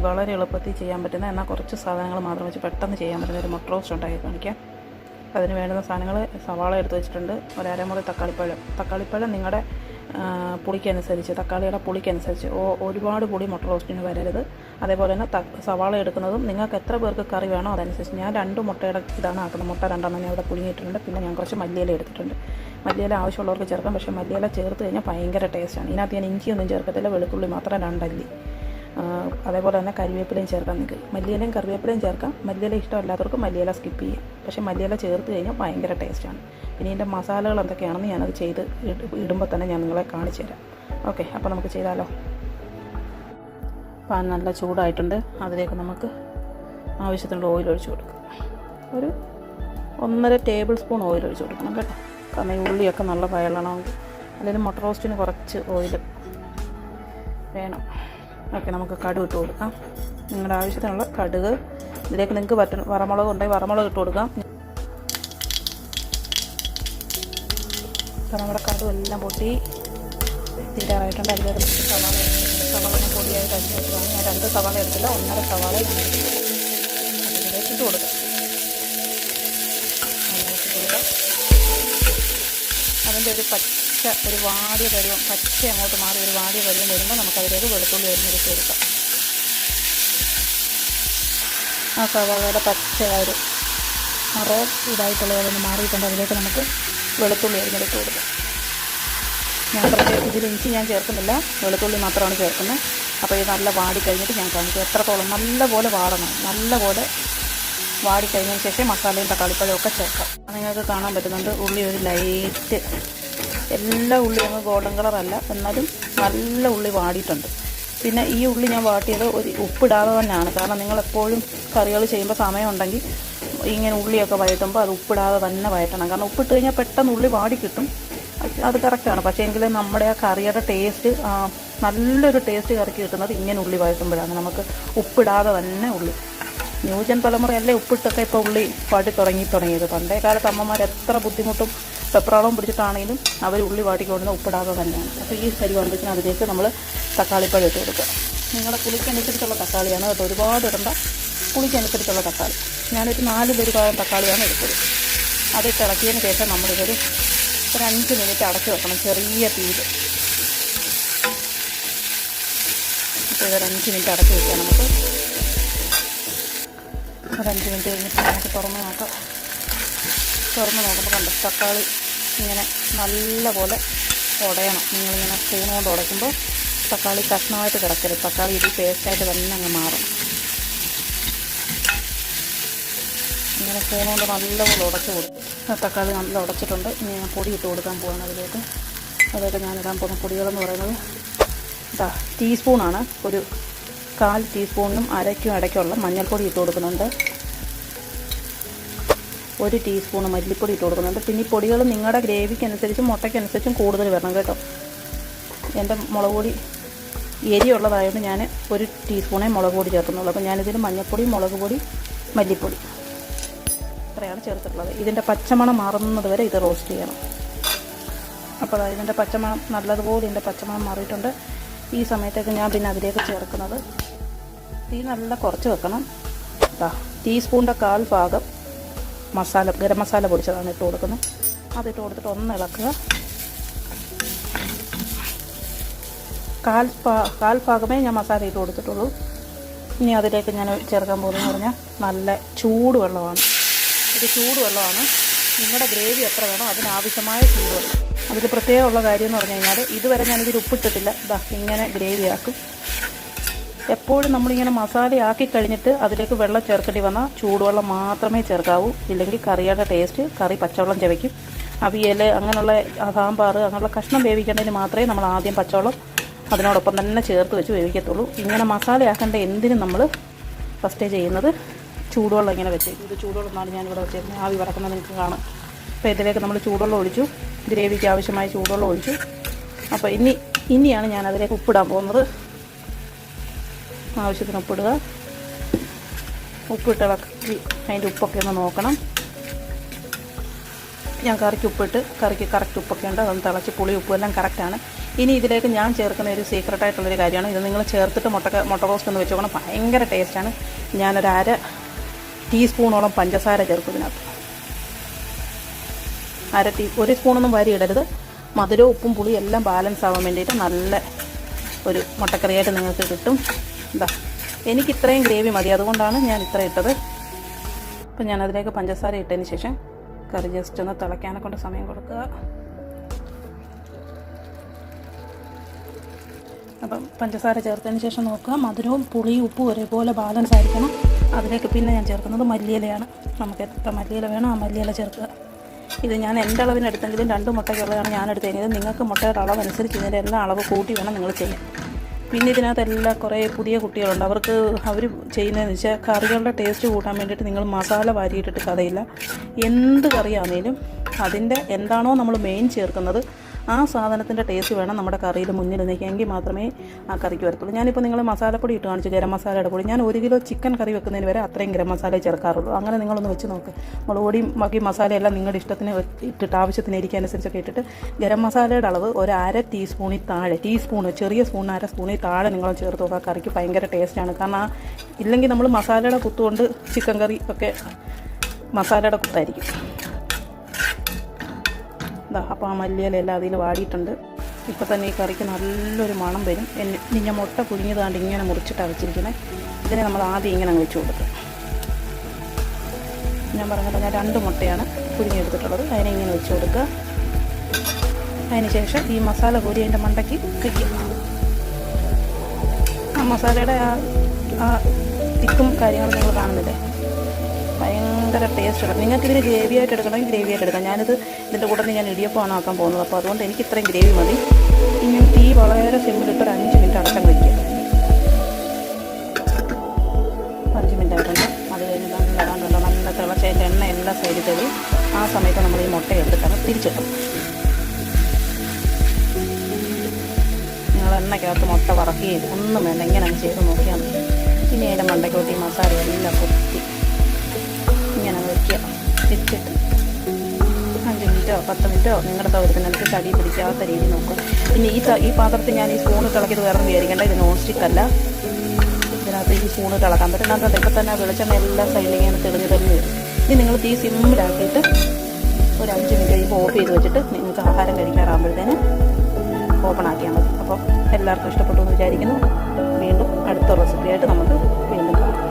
വളരെ എളുപ്പത്തിൽ ചെയ്യാൻ പറ്റുന്ന എന്നാൽ കുറച്ച് സാധനങ്ങൾ മാത്രം വെച്ച് പെട്ടെന്ന് ചെയ്യാൻ പറ്റുന്ന ഒരു മുട്ട റോസ്റ്റ് ഉണ്ടാക്കി കാണിക്കാം. അതിന് വേണ്ടുന്ന സാധനങ്ങൾ സവാള എടുത്ത് വെച്ചിട്ടുണ്ട്. ഒരു അരമുറി തക്കാളിപ്പഴം തക്കാളിപ്പഴം നിങ്ങളുടെ പുളിക്കനുസരിച്ച് തക്കാളിയുടെ പുളിക്കനുസരിച്ച് ഓ- ഒരുപാട് പുളി മുട്ട റോസ്റ്റിന് വരരുത്. അതേപോലെ തന്നെ സവാള എടുക്കുന്നതും നിങ്ങൾക്ക് എത്ര പേർക്ക് കറി വേണോ അതനുസരിച്ച് ഞാൻ രണ്ട് മുട്ടയുടെ ഇതാണ് ആക്കുന്നത്. മുട്ട രണ്ടെണ്ണം ഞാൻ ഇവിടെ പുഴുങ്ങിയിട്ടുണ്ട്. പിന്നെ ഞാൻ കുറച്ച് മല്ലിയില എടുത്തിട്ടുണ്ട്. മല്ലിയില ആവശ്യമുള്ളവർക്ക് ചേർക്കാം. പക്ഷേ മല്ലിയില ചേർത്ത് കഴിഞ്ഞാൽ ഭയങ്കര ടേസ്റ്റാണ് ഇതിനകത്ത് ഞാൻ ഇഞ്ചിയൊന്നും ചേർക്കത്തില്ല. വെളുത്തുള്ളി മാത്രം രണ്ടല്ലി. അതേപോലെ തന്നെ കരിവേപ്പിലയും ചേർക്കാം നിങ്ങൾക്ക്. മല്ലിയിലയും കറിവേപ്പിലയും ചേർക്കാം. മല്ലിയില ഇഷ്ടമല്ലാത്തവർക്ക് മല്ലിയില സ്കിപ്പ് ചെയ്യാം. പക്ഷേ മല്ലിയില ചേർത്ത് കഴിഞ്ഞാൽ ഭയങ്കര ടേസ്റ്റാണ് പിന്നെ ഇതിന്റെ മസാലകൾ എന്തൊക്കെയാണെന്ന് ഞാനത് ചെയ്ത് ഇട്- ഇടുമ്പോൾ തന്നെ ഞാൻ നിങ്ങളെ കാണിച്ചു തരാം. ഓക്കെ അപ്പോൾ നമുക്ക് ചെയ്താലോ? പാൻ നല്ല ചൂടായിട്ടുണ്ട്. അതിലേക്ക് നമുക്ക് ആവശ്യത്തിനുള്ള ഓയിൽ ഒഴിച്ച് കൊടുക്കാം. ഒരു ഒന്നര ടേബിൾ സ്പൂൺ ഓയിൽ ഒഴിച്ച് കൊടുക്കണം കേട്ടോ. കാരണം ഈ ഉള്ളിയൊക്കെ നല്ല വയളണമെങ്കിൽ അല്ലെങ്കിൽ മുട്ട റോസ്റ്റിന് കുറച്ച് ഓയിൽ വേണം. ഓക്കെ നമുക്ക് കടുക് ഇട്ട് കൊടുക്കാം. നിങ്ങളുടെ ആവശ്യത്തിനുള്ള കടുക്. ഇതിലേക്ക് നിങ്ങൾക്ക് പറ്റുന്ന വറമുളക് ഉണ്ടെങ്കിൽ വറമുളക് ഇട്ട് കൊടുക്കാം. അപ്പം നമ്മുടെ കടുക് എല്ലാം പൊട്ടി തീരാറായിട്ടുണ്ട്. നമുക്ക് സവാള സവാള പൊടിയായിട്ട് ഞാൻ രണ്ട് സവാള എടുത്തില്ല ഒന്നര സവാള ഇട്ട് കൊടുക്കാം. അതിന്റെ ഒരു പച്ച ഒരു വാടിയ പരുവം പച്ച അങ്ങോട്ട് മാറി ഒരു വാടിയ പരുവം വരുമ്പോൾ നമുക്കതിലേക്ക് വെളുത്തുള്ളി അരിഞ്ഞെടുത്ത് കൊടുക്കാം. ആ സവാളയുടെ പച്ച ഒരു നിറ ഇതായിട്ടുള്ളതൊന്ന് മാറിയിട്ടുണ്ട്. അതിലേക്ക് നമുക്ക് വെളുത്തുള്ളി അരിഞ്ഞെടുത്ത് കൊടുക്കാം. ഞാൻ പ്രത്യേകിച്ച് ഇതിൽ ഇഞ്ചി ഞാൻ ചേർക്കുന്നില്ല. വെളുത്തുള്ളി മാത്രമാണ് ചേർക്കുന്നത്. അപ്പോൾ ഇത് നല്ല വാടി കഴിഞ്ഞിട്ട് ഞാൻ കാണിക്കും. എത്രത്തോളം നല്ലപോലെ വാടണം. നല്ലപോലെ വാടി കഴിഞ്ഞതിന് ശേഷം മസാലയും തക്കാളിപ്പഴവും ഒക്കെ ചേർക്കാം. നിങ്ങൾക്ക് കാണാൻ പറ്റുന്നുണ്ട് ഉള്ളി ഒരു ലൈറ്റ് എല്ലാ ഉള്ളി അങ്ങ് ഗോൾഡൻ കളറല്ല എന്നാലും നല്ല ഉള്ളി വാടിയിട്ടുണ്ട്. പിന്നെ ഈ ഉള്ളി ഞാൻ വാട്ടിയത് ഒരു ഉപ്പിടാതെ തന്നെയാണ്. കാരണം നിങ്ങൾ എപ്പോഴും കറികൾ ചെയ്യുമ്പോൾ സമയമുണ്ടെങ്കിൽ ഇങ്ങനെ ഉള്ളിയൊക്കെ വഴറ്റുമ്പോൾ അത് ഉപ്പിടാതെ തന്നെ വഴറ്റണം. കാരണം ഉപ്പിട്ട് കഴിഞ്ഞാൽ പെട്ടെന്ന് ഉള്ളി വാടി കിട്ടും. അത് കറക്റ്റാണ് പക്ഷേ എങ്കിൽ നമ്മുടെ ആ കറിയുടെ ടേസ്റ്റ് നല്ലൊരു ടേസ്റ്റ് കറിക്ക് കിട്ടുന്നത് ഇങ്ങനെ ഉള്ളി വഴറ്റുമ്പോഴാണ്. നമുക്ക് ഉപ്പിടാതെ തന്നെ ഉള്ളി. ന്യൂജൻ തലമുറയല്ലേ ഉപ്പിട്ടൊക്കെ ഇപ്പോൾ ഉള്ളി വാട്ടി തുടങ്ങി തുടങ്ങിയത്. പണ്ടേ കാലത്ത് അമ്മമാർ എത്ര ബുദ്ധിമുട്ടും പെപ്രാളവും പിടിച്ചിട്ടാണെങ്കിലും അവർ ഉള്ളി വാട്ടിക്കൊണ്ടുവന്ന് ഉപ്പിടാതെ തന്നെയാണ്. അപ്പോൾ ഈ പരിപാടിത്തിന് അതിലേക്ക് നമ്മൾ തക്കാളിപ്പഴം ഇട്ട് കൊടുക്കുക. നിങ്ങളുടെ പുളിക്കനുസരിച്ചുള്ള തക്കാളിയാണ് കേട്ടോ. ഒരുപാട് ഇടണ്ട. പുളിക്കനുസരിച്ചുള്ള തക്കാളി. ഞാനൊരു നാല് പേര് ഭാഗം തക്കാളിയാണ് എടുത്തത്. അത് തിളക്കിയതിന് ശേഷം നമ്മളിതൊരു ഒരു അഞ്ച് മിനിറ്റ് അടച്ച് വെക്കണം. ചെറിയ തീയിൽ അപ്പോൾ ഇതൊരു അഞ്ച് മിനിറ്റ് അടച്ച് വെക്കാം നമുക്ക്. ഒരു അഞ്ച് മിനിറ്റ് കഴിഞ്ഞിട്ട് നമുക്ക് തുറന്ന് നോക്കാം. തുറന്ന് നോക്കുമ്പോൾ കണ്ട? തക്കാളി ഇങ്ങനെ നല്ലപോലെ ഉടയണം. നിങ്ങളിങ്ങനെ സ്പൂൺ കൊണ്ട് ഉടയ്ക്കുമ്പോൾ തക്കാളി കഷ്ണമായിട്ട് കിടക്കരുത്. തക്കാളി ഇത് പേസ്റ്റായിട്ട് തന്നെ അങ്ങ് മാറും. ഇങ്ങനെ സ്പൂൺ കൊണ്ട് നല്ലപോലെ ഉടച്ച് കൊടുക്കും തക്കാളി നല്ല ഉടച്ചിട്ടുണ്ട്. ഇനി ഞാൻ പൊടി ഇട്ട് കൊടുക്കാൻ പോവാണ് അതിലേക്ക്. അതൊക്കെ ഞാനിടാൻ പോകുന്ന പൊടികളെന്ന് പറയുന്നത് ഇതാ ടീസ്പൂണാണ് ഒരു കാൽ ടീസ്പൂണിനും അരയ്ക്കും ഇടയ്ക്കുള്ള മഞ്ഞൾപ്പൊടി ഇട്ട് കൊടുക്കുന്നുണ്ട്. ഒരു ടീസ്പൂൺ മല്ലിപ്പൊടി ഇട്ട് കൊടുക്കുന്നുണ്ട്. പിന്നെ ഈ പൊടികൾ നിങ്ങളുടെ ഗ്രേവിക്ക് അനുസരിച്ചും മുട്ടയ്ക്കനുസരിച്ചും കൂടുതൽ വരണം കേട്ടോ. എന്റെ മുളക് പൊടി എരിയുള്ളതായതുകൊണ്ട് ഞാൻ ഒരു ടീസ്പൂണേ മുളക് പൊടി ചേർക്കുന്നുള്ളൂ. അപ്പോൾ ഞാനിതിൽ മഞ്ഞൾപ്പൊടി മുളക് പൊടി മല്ലിപ്പൊടി ഇത്രയാണ് ചേർത്തിട്ടുള്ളത്. ഇതിന്റെ പച്ചമണം മാറുന്നത് വരെ ഇത് റോസ്റ്റ് ചെയ്യണം. അപ്പോൾ അതായത് ഇതിന്റെ പച്ചമണം നല്ലതുപോലെ ഇതിന്റെ പച്ചമണം മാറിയിട്ടുണ്ട്. ഈ സമയത്തൊക്കെ ഞാൻ പിന്നെ അതിലേക്ക് ചേർക്കുന്നത്. തീ നല്ല കുറച്ച് വെക്കണം. ടീസ്പൂണിന്റെ കാൽ ഭാഗം മസാല ഗരം മസാല പൊടിച്ചതാണ് ഇട്ട് കൊടുക്കുന്നത്. അതിട്ട് കൊടുത്തിട്ട് ഒന്ന് ഇളക്കുക. കാൽ കാൽ ഭാഗമേ ഞാൻ മസാല ഇട്ട് കൊടുത്തിട്ടുള്ളൂ. ഇനി അതിലേക്ക് ഞാൻ ചേർക്കാൻ പോകുന്നതെന്ന് പറഞ്ഞാൽ നല്ല ചൂടുവെള്ളമാണ്. ഇത് ചൂടുവെള്ളമാണ്. നിങ്ങളുടെ ഗ്രേവി എത്ര വേണം അതിനാവശ്യമായ ചൂടുവെള്ളം. അതിൽ പ്രത്യേകമുള്ള കാര്യം എന്ന് പറഞ്ഞു കഴിഞ്ഞാൽ ഇതുവരെ ഞാനിതിൽ ഉപ്പിട്ടിട്ടില്ല. ഇതാ ഇങ്ങനെ ഗ്രേവി ആക്കും എപ്പോഴും നമ്മളിങ്ങനെ മസാലയാക്കി കഴിഞ്ഞിട്ട് അതിലേക്ക് വെള്ളം ചേർക്കേണ്ടി വന്നാൽ ചൂടുവെള്ളം മാത്രമേ ചേർക്കാവൂ. ഇല്ലെങ്കിൽ കറിയുടെ ടേസ്റ്റ് കറി പച്ചവെള്ളം ചവയ്ക്കും. അവിയൽ അങ്ങനെയുള്ള സാമ്പാർ അങ്ങനെയുള്ള കഷ്ണം വേവിക്കേണ്ടതിന് മാത്രമേ നമ്മൾ ആദ്യം പച്ചവെള്ളം അതിനോടൊപ്പം തന്നെ ചേർത്ത് വെച്ച് വേവിക്കത്തുള്ളൂ. ഇങ്ങനെ മസാലയാക്കേണ്ട എന്തിനും നമ്മൾ ഫസ്റ്റ് ചെയ്യുന്നത്? ചൂടുവെള്ളം ഇങ്ങനെ വെച്ചേക്കും. ഇത് ചൂടുവെള്ളം എന്നാണ് ഞാനിവിടെ വെച്ചേക്കുന്നത്. ആവി വറക്കുന്നത് നിങ്ങൾക്ക് കാണാം. അപ്പോൾ ഇതിലേക്ക് നമ്മൾ ചൂടുവെള്ളം ഒഴിച്ചു. ഗ്രേവിക്ക് ആവശ്യമായ ചൂടുവെള്ളം ഒഴിച്ചു. അപ്പോൾ ഇനി ഇനിയാണ് ഞാൻ അതിലേക്ക് ഉപ്പിടാൻ പോകുന്നത്. ആവശ്യത്തിന് ഉപ്പിടുക. ഉപ്പിട്ട് ഇളക്കി അതിന്റെ ഉപ്പൊക്കെ ഒന്ന് നോക്കണം. ഞാൻ കറിക്ക് ഉപ്പിട്ട് കറിക്ക് കറക്റ്റ് ഉപ്പൊക്കെ ഉണ്ട്. അതൊന്ന് തിളച്ച് പുളി ഉപ്പ് എല്ലാം കറക്റ്റാണ് ഇനി ഇതിലേക്ക് ഞാൻ ചേർക്കുന്ന ഒരു സീക്രട്ട് ആയിട്ടുള്ളൊരു കാര്യമാണ്. ഇത് നിങ്ങൾ ചേർത്തിട്ട് മുട്ട മുട്ട റോസ്റ്റ് ഒന്ന് വെച്ചോണം ഭയങ്കര ടേസ്റ്റാണ് ഞാനൊരു അര ടീസ്പൂണോളം പഞ്ചസാര ചേർക്കും ഇതിനകത്ത്. അര ടീ ഒരു സ്പൂണൊന്നും വാരി ഇടരുത്. മധുരവും ഉപ്പും പുളിയും എല്ലാം ബാലൻസ് ആവാൻ വേണ്ടിയിട്ട് നല്ല ഒരു മുട്ടക്കറിയായിട്ട് നിങ്ങൾക്ക് കിട്ടും. എന്താ എനിക്ക് ഇത്രയും ഗ്രേവി മതി. അതുകൊണ്ടാണ് ഞാൻ ഇത്ര ഇട്ടത്. അപ്പം ഞാൻ അതിലേക്ക് പഞ്ചസാര ഇട്ടതിന് ശേഷം കറി ജസ്റ്റ് ഒന്ന് തിളയ്ക്കാനെ കൊണ്ട് സമയം കൊടുക്കുക. അപ്പം പഞ്ചസാര ചേർത്തതിന് ശേഷം നോക്കുക. മധുരവും പുളിയും ഉപ്പും ഒരേപോലെ ബാലൻസ് ആയിരിക്കണം. അതിലേക്ക് പിന്നെ ഞാൻ ചേർക്കുന്നത് മല്ലിയിലയാണ്. നമുക്ക് എത്ര മല്ലിയില വേണോ ആ മല്ലിയില ചേർക്കുക. ഇത് ഞാൻ എന്റെ അളവിനെടുത്തെങ്കിലും രണ്ട് മുട്ടയ്ക്കുള്ളതാണ് ഞാൻ എടുത്തത് നിങ്ങൾക്ക് മുട്ടയുടെ അളവനുസരിച്ച് ഇതിന്റെ എല്ലാ അളവ് കൂട്ടി വേണം നിങ്ങൾ ചെയ്യാൻ. പിന്നെ ഇതിനകത്തെല്ലാം കുറേ പുതിയ കുട്ടികളുണ്ട്. അവർക്ക് അവർ ചെയ്യുന്നതെന്ന് വെച്ചാൽ കറികളുടെ ടേസ്റ്റ് കൂട്ടാൻ വേണ്ടിയിട്ട് നിങ്ങൾ മസാല വാരിയിട്ടിട്ട് കഥയില്ല എന്ത് കറിയാണേലും അതിന്റെ എന്താണോ നമ്മൾ മെയിൻ ചേർക്കുന്നത് ആ സാധനത്തിന്റെ ടേസ്റ്റ് വേണം നമ്മുടെ കറിയിൽ മുന്നിൽ നിൽക്കുകയെങ്കിൽ മാത്രമേ ആ കറിക്ക് വരത്തുള്ളൂ. ഞാനിപ്പോൾ നിങ്ങൾ മസാലപ്പൊടി ഇട്ട് കാണിച്ചു ഗരം മസാലയുടെ പൊടി. ഞാൻ ഒരു കിലോ ചിക്കൻ കറി വെക്കുന്നതിന് വരെ അത്രയും ഗരം മസാല ചേർക്കാറുള്ളൂ. അങ്ങനെ നിങ്ങളൊന്ന് വെച്ച് നോക്ക്. മുളക് പൊടിയും ബാക്കി മസാലയെല്ലാം നിങ്ങളുടെ ഇഷ്ടത്തിന് ഇട്ടിട്ട് ആവശ്യത്തിന് ഇരിക്കാനുസരിച്ചൊക്കെ ഇട്ടിട്ട് ഗരം മസാലയുടെ അളവ് ഒരു അര ടീസ്പൂണിൽ താഴെ ടീസ്പൂണ് ചെറിയ സ്പൂൺ അര സ്പൂണിൽ താഴെ നിങ്ങൾ ചേർത്ത് നോക്കുക കറിക്ക് ഭയങ്കര ടേസ്റ്റാണ് കാരണം ആ ഇല്ലെങ്കിൽ നമ്മൾ മസാലയുടെ കുത്തുകൊണ്ട് ചിക്കൻ കറി ഒക്കെ മസാലയുടെ കുത്തായിരിക്കും. ഇതാ അപ്പോൾ ആ മല്ലിയിലെല്ലാം അതിൽ വാടിയിട്ടുണ്ട്. ഇപ്പോൾ തന്നെ ഈ കറിക്ക് നല്ലൊരു മണം വരും. എന്നെ ഇനി ഞാൻ മുട്ട പുഴുങ്ങിയതാണ്ട് ഇങ്ങനെ മുറിച്ചിട്ടാണ് വെച്ചിരിക്കുന്നത് ഇതിനെ നമ്മൾ ആദ്യം ഇങ്ങനെ വെച്ച് കൊടുക്കുക. ഞാൻ പറഞ്ഞല്ലോ ഞാൻ രണ്ട് മുട്ടയാണ് കുഴിഞ്ഞെടുത്തിട്ടുള്ളത് അതിനെ ഇങ്ങനെ വെച്ച് കൊടുക്കുക. അതിന് ശേഷം ഈ മസാല കോരി അതിന്റെ മണ്ടയ്ക്ക് വയ്ക്കുക ആ മസാലയുടെ ആ ആ തിക്കും കാര്യങ്ങളും നിങ്ങൾ കാണുന്നില്ലേ? ഭയങ്കര ടേസ്റ്റാണ് നിങ്ങൾക്ക് ഇതിന് ഗ്രേവി ആയിട്ട് എടുക്കണമെങ്കിൽ ഗ്രേവി ആയിട്ട് എടുക്കാം. ഞാനിത് ഇതിന്റെ കൂട്ടത്തിൽ ഞാൻ ഇടിയപ്പമാണ് ആക്കാൻ പോകുന്നത്. അപ്പോൾ അതുകൊണ്ട് എനിക്ക് ഇത്രയും ഗ്രേവി മതി. ഇനി തീ വളരെ സിമ്പിളിട്ട് ഒരു അഞ്ച് മിനിറ്റ് അടക്കം വയ്ക്കുക അഞ്ച് മിനിറ്റ് ആയിട്ടുണ്ട്. അത് കഴിഞ്ഞിട്ട് കണ്ടുണ്ടോ നല്ല തിളച്ചതിന്റെ എണ്ണ എല്ലാ സൈഡിൽ തരും. ആ സമയത്ത് നമ്മൾ ഈ മുട്ട എടുത്തിട്ടാണ് തിരിച്ചിട്ടും നിങ്ങൾ എണ്ണയ്ക്കകത്ത് മുട്ട വറക്കുകയും ഒന്നും വേണ്ട. ഇങ്ങനെ അങ്ങ് ചെയ്ത് നോക്കിയാൽ മതി. ഇനി അതിന്റെ മണ്ടയ്ക്കോട്ട് ഈ മസാല എല്ലാം പൊത്തി ഇങ്ങനെ തിരിച്ചിട്ട് അഞ്ച് മിനിറ്റോ പത്ത് മിനിറ്റോ നിങ്ങളുടെ സൗകര്യത്തിനനുസരിച്ച് ചടി പിടിക്കാത്ത രീതി നോക്കുക. പിന്നെ ഈ ഈ പാത്രത്തിൽ ഞാൻ ഈ സ്പൂണ് തിളക്കിയത് വേറെ വിചാരിക്കേണ്ട. ഇത് നോൺ സ്റ്റിക്ക് അല്ല. ഇതിനകത്ത് ഈ സ്പൂണ് തിളക്കാൻ പറ്റും. അതിനകത്ത് ഇപ്പം തന്നെ വെളിച്ചെണ്ണ എല്ലാ സൈഡിൽ ഇങ്ങനെ തെളിഞ്ഞ് തെളിഞ്ഞ് വരും. ഇനി നിങ്ങൾ തീ സിമ്മിലാക്കിയിട്ട് ഒരു അഞ്ച് മിനിറ്റ് കഴിയുമ്പോൾ ഓഫ് ചെയ്ത് വെച്ചിട്ട് നിങ്ങൾക്ക് ആഹാരം കഴിക്കാറാകുമ്പോഴത്തേന് ഓപ്പൺ ആക്കിയാൽ മതി. അപ്പോൾ എല്ലാവർക്കും ഇഷ്ടപ്പെട്ടു എന്ന് വിചാരിക്കുന്നു. വീണ്ടും അടുത്ത റെസിപ്പിയായിട്ട് നമുക്ക് വീണ്ടും കാണാം.